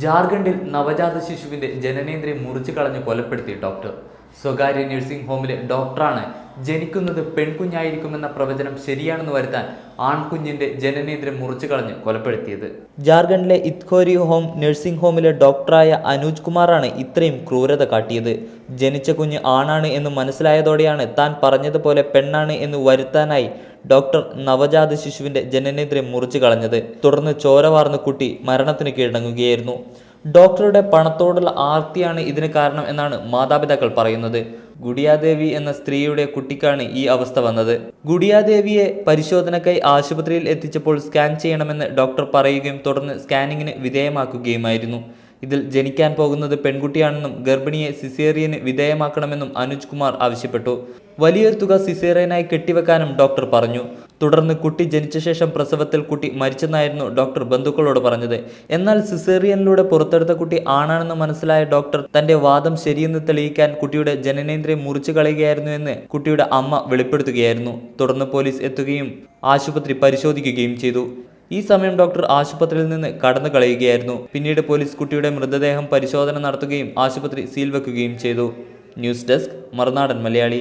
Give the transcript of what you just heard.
ജാർഖണ്ഡിൽ നവജാത ശിശുവിന്റെ ജനനേന്ദ്രിയം മുറിച്ചു കളഞ്ഞ് കൊലപ്പെടുത്തി ഡോക്ടർ. സ്വകാര്യ നഴ്സിംഗ് ഹോമിലെ ഡോക്ടറാണ് ജനിക്കുന്നത് പെൺകുഞ്ഞായിരിക്കുമെന്ന പ്രവചനം ശരിയാണെന്ന് വരുത്താൻ ആൺകുഞ്ഞിന്റെ ജനനേന്ദ്രം മുറിച്ചു കളഞ്ഞ് കൊലപ്പെടുത്തിയത്. ജാർഖണ്ഡിലെ ഇത്ഖോരി ഹോം നഴ്സിംഗ് ഹോമിലെ ഡോക്ടറായ അനൂജ് കുമാറാണ് ഇത്രയും ക്രൂരത കാട്ടിയത്. ജനിച്ച കുഞ്ഞ് ആണാണ് എന്ന് മനസ്സിലായതോടെയാണ് താൻ പറഞ്ഞതുപോലെ പെണ്ണാണ് എന്ന് വരുത്താനായി ഡോക്ടർ നവജാത ശിശുവിന്റെ ജനനേന്ദ്രിയം മുറിച്ചു കളഞ്ഞത്. തുടർന്ന് ചോരവാർന്ന കുട്ടി മരണത്തിന് കീഴടങ്ങുകയായിരുന്നു. ഡോക്ടറുടെ പണത്തോടുള്ള ആർത്തിയാണ് ഇതിന് കാരണം എന്നാണ് മാതാപിതാക്കൾ പറയുന്നത്. ഗുഡിയാദേവി എന്ന സ്ത്രീയുടെ കുട്ടിക്കാണ് ഈ അവസ്ഥ വന്നത്. ഗുഡിയാദേവിയെ പരിശോധനയ്ക്കായി ആശുപത്രിയിൽ എത്തിച്ചപ്പോൾ സ്കാൻ ചെയ്യണമെന്ന് ഡോക്ടർ പറയുകയും തുടർന്ന് സ്കാനിങ്ങിന് വിധേയമാക്കുകയുമായിരുന്നു. ഇതിൽ ജനിക്കാൻ പോകുന്നത് പെൺകുട്ടിയാണെന്നും ഗർഭിണിയെ സിസേറിയന് വിധേയമാക്കണമെന്നും അനുജ് കുമാർ ആവശ്യപ്പെട്ടു. വലിയൊരു തുക സിസേറിയനായി കെട്ടിവെക്കാനും ഡോക്ടർ പറഞ്ഞു. തുടർന്ന് കുട്ടി ജനിച്ച ശേഷം പ്രസവത്തിൽ കുട്ടി മരിച്ചെന്നായിരുന്നു ഡോക്ടർ ബന്ധുക്കളോട് പറഞ്ഞത്. എന്നാൽ സിസേറിയനിലൂടെ പുറത്തെടുത്ത കുട്ടി ആണാണെന്ന് മനസ്സിലായ ഡോക്ടർ തന്റെ വാദം ശരിയെന്ന് തെളിയിക്കാൻ കുട്ടിയുടെ ജനനേന്ദ്രിയം മുറിച്ചു കളയുകയായിരുന്നു എന്ന് കുട്ടിയുടെ അമ്മ വെളിപ്പെടുത്തുകയായിരുന്നു. തുടർന്ന് പോലീസ് എത്തുകയും ആശുപത്രി പരിശോധിക്കുകയും ചെയ്തു. ഈ സമയം ഡോക്ടർ ആശുപത്രിയിൽ നിന്ന് കടന്നു കളയുകയായിരുന്നു. പിന്നീട് പോലീസ് കുട്ടിയുടെ മൃതദേഹം പരിശോധന നടത്തുകയും ആശുപത്രി സീൽ വെക്കുകയും ചെയ്തു. News desk Marunadan Malayali.